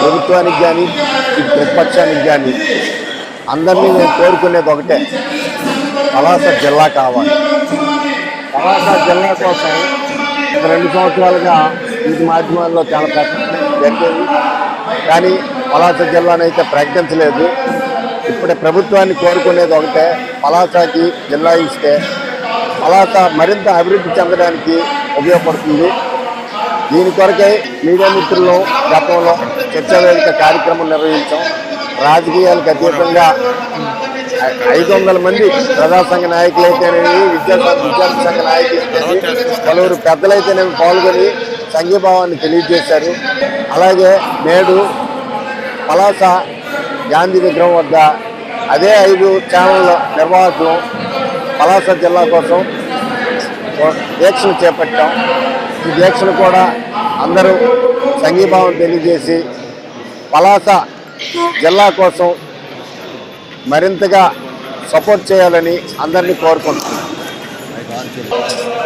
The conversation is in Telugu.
ప్రభుత్వానికి కానీ ఇటు ప్రతిపక్షానికి కానీ అందరినీ నేను కోరుకునేది ఒకటే. పలాస జిల్లా కావాలి. పలాస జిల్లా కోసం రెండు సంవత్సరాలుగా వీటి మాధ్యమాల్లో చాలా ప్రకటన జరిగేది కానీ పలాస జిల్లానైతే ప్రకటించలేదు. ఇప్పుడే ప్రభుత్వాన్ని కోరుకునేది ఒకటే. పలాసకి జిల్లా ఇస్తే పలాస మరింత అభివృద్ధి చెందడానికి ఉపయోగపడుతుంది. దీని కొరకే మీడియా మిత్రులు గతంలో చర్చా వేదిక కార్యక్రమం నిర్వహించాం. రాజకీయాలకు అతీతంగా ఐదు వందల మంది ప్రజా సంఘ అయితేనేవి విద్యాసంఘ విద్యార్థి సంఘ నాయకులు పలువురు పెద్దలైతేనేమి పాల్గొని సంఘీభావాన్ని తెలియజేశారు. అలాగే నేడు పలాస గాంధీ విగ్రహం వద్ద అదే ఐదు ఛానళ్ళ నిర్వాహకులు పలాస జిల్లా కోసం దీక్షలు చేపట్టాం. ఈ దీక్షలు కూడా అందరూ సంఘీభావం తెలియజేసి పలాస జిల్లా కోసం మరింతగా సపోర్ట్ చేయాలని అందరినీ కోరుకుంటున్నాను